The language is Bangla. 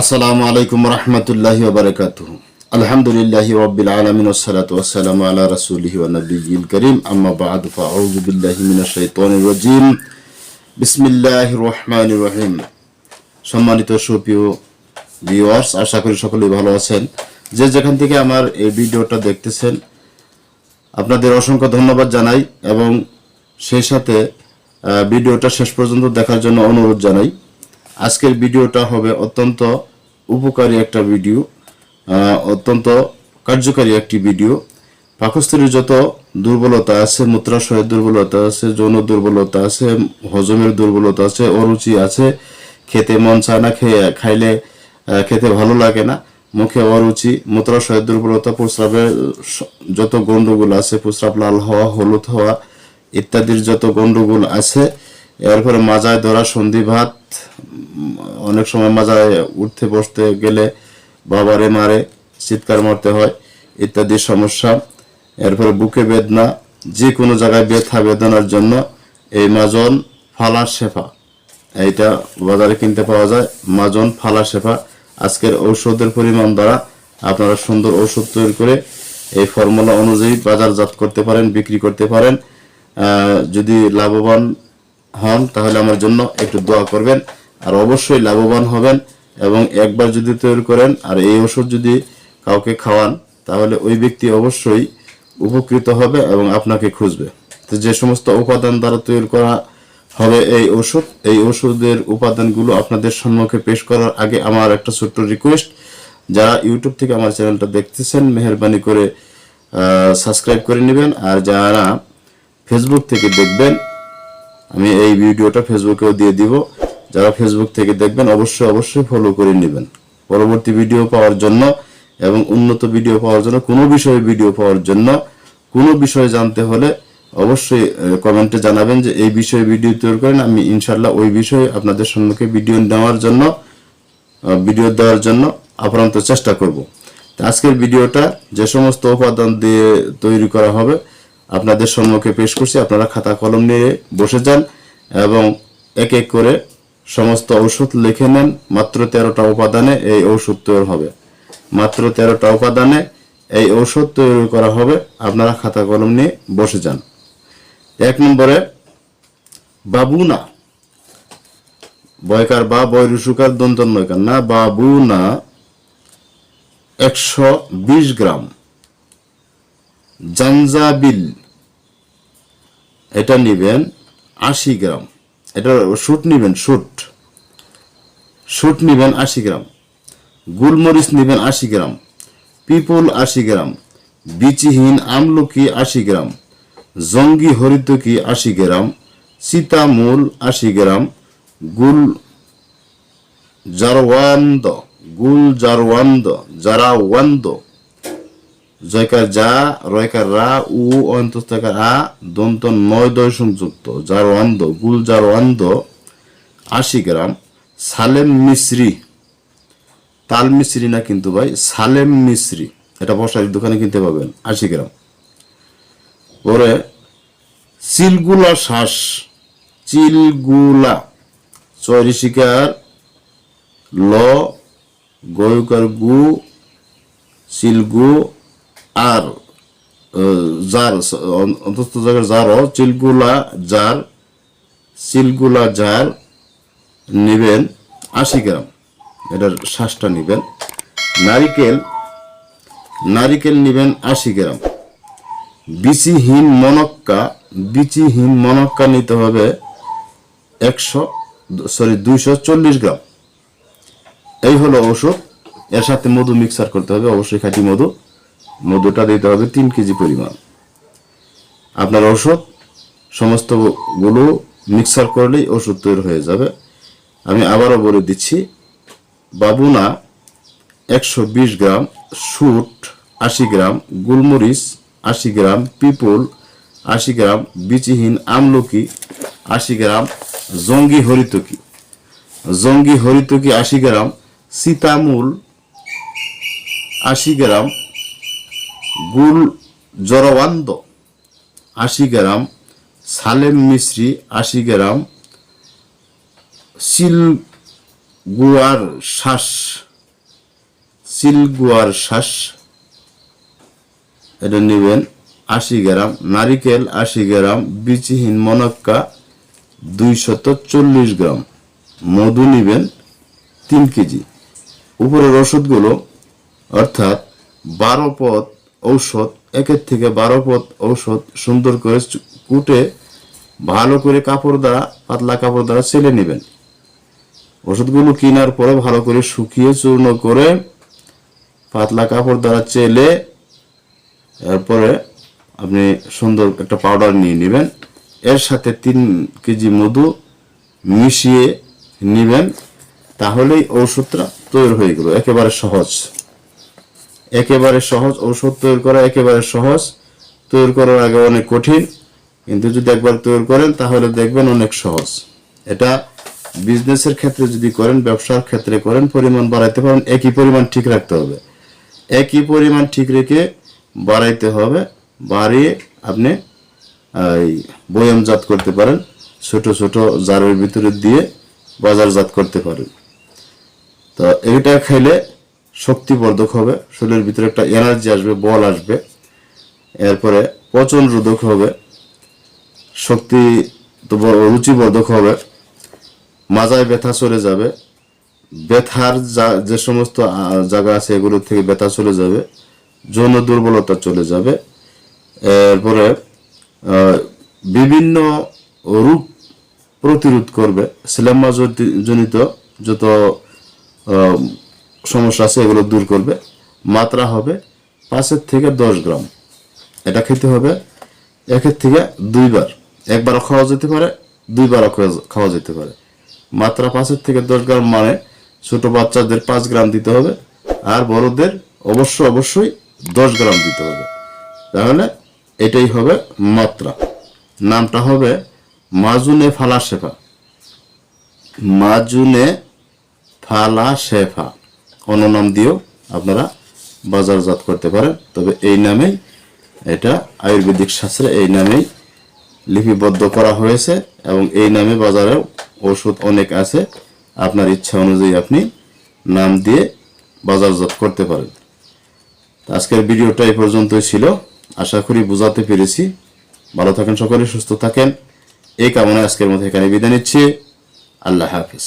আসসালামু আলাইকুম রহমতুল্লাহি ওবরাকাতুহ আলহামদুলিল্লাহি রব্বিল আলামিন ওয়াসসালাতু ওয়াসসালামু আলা রাসূলিহি ওয়া আম্মা বা'দু ফাআউযু রহিম। সম্মানিত সুপ্রিয় ভিউয়ার্স আশা করি সকলেই ভালো আছেন। যে যেখান থেকে আমার এই ভিডিওটা দেখতেছেন, আপনাদের অসংখ্য ধন্যবাদ জানাই এবং সেই সাথে ভিডিওটা শেষ পর্যন্ত দেখার জন্য অনুরোধ জানাই। আজকের ভিডিওটা হবে অত্যন্ত উপকারী একটা ভিডিও অত্যন্ত কার্যকারী একটি ভিডিও। পাকস্থলীর যত দুর্বলতা আছে, মূত্রাশয়ের দুর্বলতা আছে, যৌন দুর্বলতা আছে, হজমের দুর্বলতা আছে, অরুচি আছে, খেতে মন চায় না, খেয়ে, খাইলে খেতে ভালো লাগে না, মুখে অরুচি, মূত্রাশয়ের দুর্বলতা, প্রস্রাবের যত গন্ডগোল আছে, প্রস্রাব লাল হওয়া, হলুদ হওয়া, ইত্যাদির যত গন্ডগোল আছে এরপরে মাজায় ধরা সন্ধিভাত অনেক সময় মাজায় উঠতে বসতে গেলে বাবারে মারে, চিৎকার মারতে হয়, ইত্যাদি সমস্যা। এরপরে বুকে বেদনা যে কোনো জায়গায় ব্যথা বেদনার জন্য এই মাজন ফালা শেফা। এইটা বাজারে কিনতে পাওয়া যায়, মাজন ফালা শেফা। আজকের ঔষধের পরিমাণ দ্বারা আপনারা সুন্দর ঔষধ তৈরি করে এই ফর্মুলা অনুযায়ী বাজারজাত করতে পারেন, বিক্রি করতে পারেন। যদি লাভবান হন, তাহলে আমার জন্য একটু দোয়া করবেন আর অবশ্যই লাভবান হবেন এবং একবার যদি তৈরি করেন আর এই ওষুধ যদি কাউকে খাওয়ান, তাহলে ওই ব্যক্তি অবশ্যই উপকৃত হবে এবং আপনাকে খুঁজবে। তো যে সমস্ত উপাদান দ্বারা তৈরি করা হবে এই ওষুধ, এই ওষুধের উপাদানগুলো আপনাদের সম্মুখে পেশ করার আগে আমার একটা ছোট্ট রিকোয়েস্ট যারা ইউটিউব থেকে আমার চ্যানেলটা দেখতেছেন, মেহরবানি করে সাবস্ক্রাইব করে নেবেন। আর যারা ফেসবুক থেকে দেখবেন আমি এই ভিডিওটা ফেসবুকেও দিয়ে দিব। যারা ফেসবুক থেকে দেখবেন, অবশ্যই অবশ্যই ফলো করে নেবেন। পরবর্তী ভিডিও পাওয়ার জন্য এবং উন্নত ভিডিও পাওয়ার জন্য, কোনো বিষয়ে ভিডিও পাওয়ার জন্য, কোনো বিষয়ে জানতে হলে অবশ্যই কমেন্টে জানাবেন যে এই বিষয়ে ভিডিও তৈরি করেন। আমি ইনশাল্লাহ ওই বিষয়ে আপনাদের সম্মুখে ভিডিও নেওয়ার জন্য ভিডিও দেওয়ার জন্য আপ্রান্ত চেষ্টা করব। আজকের ভিডিওটা যে সমস্ত উপাদান দিয়ে তৈরি করা হবে আপনাদের সম্মুখে পেশ করছি। আপনারা খাতা কলম নিয়ে বসে যান এবং এক এক করে সমস্ত ঔষধ লিখে নেন। মাত্র তেরোটা উপাদানে এই ঔষধ তৈরি হবে। মাত্র তেরোটা উপাদানে এই ঔষধ তৈরি করা হবে। আপনারা খাতা কলম নিয়ে বসে যান। এক নম্বরে বাবুনা। বয়কার বা বৈরুসুকার দন্তন নয়কার না বাবু না একশো বিশ গ্রাম। জাঞ্জাবিল এটা নিবেন আশি গ্রাম। এটা শুট নিবেন শুট শুট নিবেন আশি গ্রাম। গুলমরিচ নিবেন আশি গ্রাম। পিপল আশি গ্রাম। বিচিহীন আমলকি আশি গ্রাম। জঙ্গি হরিতকি আশি গ্রাম। সীতামূল আশি গ্রাম। গুল জারওয়ান্দ গুল জারওয়ান্দ, জারাওয়ান্দ। জয়কার যা, রয়কার রা, উ অন্তস্তাকার আ দন্ত নয় দয় সংযুক্ত অন্ধ, গুল জারওয়ান্দ আশি গ্রাম, সালেম মিশ্রি। তাল মিশ্রি না কিন্তু ভাই, সালেম মিশ্রি। এটা বসারির দোকানে কিনতে পাবেন, আশি গ্রাম। পরে, চিলগুলা শ্বাস, চিলগুলা। চয়রি শিকার ল, গয়ুকার গু, চিলগু আর জার অন্তস্থ জায়গার জার চিলগুলা জার চিলগুলা জার নেবেন আশি গ্রাম। এটার শ্বাসটা নেবেন। নারিকেল নারিকেল নেবেন আশি গ্রাম। বিচিহীন মনক্কা বিচিহীন মনক্কা নিতে হবে একশো, সরি, দুইশো চল্লিশ গ্রাম। এই হলো ওষুধ। এর সাথে মধু মিক্সার করতে হবে, অবশ্যই খাঁটি মধু। মধুটা দিতে হবে তিন কেজি পরিমাণ। আপনার ওষুধ সমস্তগুলো মিক্সার করলেই ওষুধ তৈরি হয়ে যাবে। আমি আবারও বলে দিচ্ছি বাবুনা একশো বিশ গ্রাম সুট আশি গ্রাম, গুলমরিচ আশি গ্রাম, পিপল আশি গ্রাম, বিচিহীন আমলকি আশি গ্রাম, জঙ্গি হরিতকি। জঙ্গি হরিতকি আশি গ্রাম, সীতামূল আশি গ্রাম গুল জরওয়ান্দ আশি গ্রাম, সালেম মিশ্রি আশি গ্রাম সিল গুয়ার শ্বাস, সিলগুয়ার শ্বাস, এটা নেবেন আশি গ্রাম, নারিকেল আশি গ্রাম বিচিহীন মনক্কা দুইশত চল্লিশ গ্রাম, মধু নেবেন তিন কেজি। উপরের ওষুধগুলো অর্থাৎ বারো পথ ঔষধ, একের থেকে বারো পথ ঔষধ সুন্দর করে কুটে ভালো করে কাপড় দ্বারা, পাতলা কাপড় দ্বারা ছেলে নেবেন। ওষুধগুলো কেনার পরে ভালো করে শুকিয়ে চূর্ণ করে পাতলা কাপড় দ্বারা চেলে এরপরে আপনি সুন্দর একটা পাউডার নিয়ে নেবেন। এর সাথে তিন কেজি মধু মিশিয়ে নেবেন, তাহলেই ঔষধটা তৈরি হয়ে গেল। একেবারে সহজ। একেবারে সহজ, ঔষধ তৈরি করা একেবারে সহজ। তৈরি করার আগে অনেক কঠিন, কিন্তু যদি একবার তৈরি করেন, তাহলে দেখবেন অনেক সহজ। এটা বিজনেসের ক্ষেত্রে যদি করেন, ব্যবসার ক্ষেত্রে করেন, পরিমাণ বাড়াইতে পারেন, একই পরিমাণ ঠিক রাখতে হবে। একই পরিমাণ ঠিক রেখে বাড়াইতে হবে, বাড়িয়ে আপনি এই বয়ামজাত করতে পারেন, ছোট ছোট জারের ভিতরে দিয়ে বাজারজাত করতে পারেন। তো এটা খেলে শক্তিবর্ধক হবে, শরীরের ভিতরে একটা এনার্জি আসবে, বল আসবে। এরপরে পচন রোধক হবে, শক্তি তো রুচিবর্ধক হবে। মাজায় ব্যথা চলে যাবে, ব্যথার যা- যে সমস্ত জায়গা আছে এগুলো থেকে ব্যথা চলে যাবে, যৌন দুর্বলতা চলে যাবে। এরপরে বিভিন্ন রোগ প্রতিরোধ করবে, সিলেম্মা জনিত যত সমস্যা আছে, এগুলো দূর করবে। মাত্রা হবে পাঁচের থেকে দশ গ্রাম। এটা খেতে হবে একের থেকে দুইবার। একবারও খাওয়া যেতে পারে, দুইবারও খাওয়া- যেতে পারে। মাত্রা পাঁচের থেকে দশ গ্রাম মানে ছোট বাচ্চাদের পাঁচ গ্রাম দিতে হবে, আর বড়দের অবশ্য অবশ্যই দশ গ্রাম দিতে হবে। তাহলে এটাই হবে মাত্রা। নামটা হবে মাজুনে ফালা শেফা মাজুনে ফালা শেফা অন্য নাম দিয়েও আপনারা বাজারজাত করতে পারেন। তবে এই নামেই এটা আয়ুর্বেদিক শাস্ত্রে এই নামেই লিপিবদ্ধ করা হয়েছে এবং এই নামে বাজারে ওষুধ অনেক আছে। আপনার ইচ্ছা অনুযায়ী আপনি নাম দিয়ে বাজারজাত করতে পারেন। আজকের ভিডিওটা এই পর্যন্তই ছিল। আশা করি বোঝাতে পেরেছি। ভালো থাকেন সকলে, সুস্থ থাকেন। এই কামনায় আজকের মধ্যে এখানে বিদায় নিচ্ছি। আল্লাহ হাফিজ।